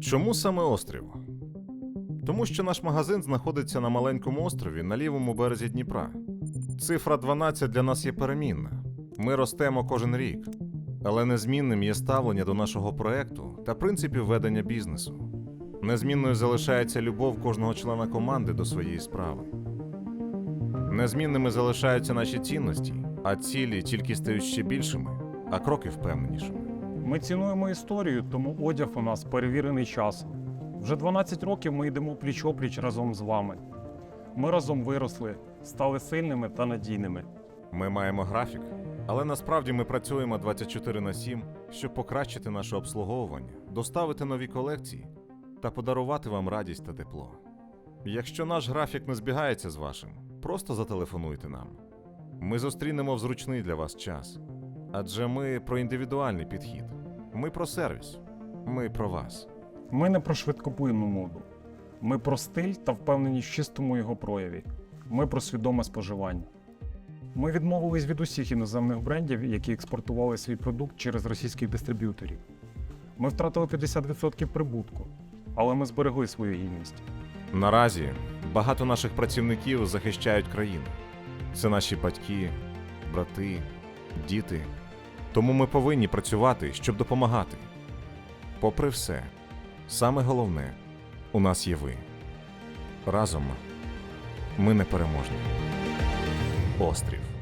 Чому саме острів? Тому що наш магазин знаходиться на маленькому острові на лівому березі Дніпра. Цифра 12 для нас є перемінна. Ми ростемо кожен рік, але незмінним є ставлення до нашого проекту та принципів ведення бізнесу. Незмінною залишається любов кожного члена команди до своєї справи. Незмінними залишаються наші цінності, а цілі тільки стають ще більшими, а кроки впевненішими. Ми цінуємо історію, тому одяг у нас перевірений часом. Вже 12 років ми йдемо пліч-опліч разом з вами. Ми разом виросли, стали сильними та надійними. Ми маємо графік, але насправді ми працюємо 24 на 7, щоб покращити наше обслуговування, доставити нові колекції та подарувати вам радість та тепло. Якщо наш графік не збігається з вашим, просто зателефонуйте нам. Ми зустрінемо в зручний для вас час. Адже ми про індивідуальний підхід. Ми про сервіс. Ми про вас. Ми не про швидкоплинну моду. Ми про стиль та впевненість в чистому його прояві. Ми про свідоме споживання. Ми відмовились від усіх іноземних брендів, які експортували свій продукт через російських дистриб'юторів. Ми втратили 50% прибутку, але ми зберегли свою гідність. Наразі багато наших працівників захищають країну. Це наші батьки, брати, діти. Тому ми повинні працювати, щоб допомагати. Попри все, саме головне у нас є ви. Разом ми непереможні. Острів.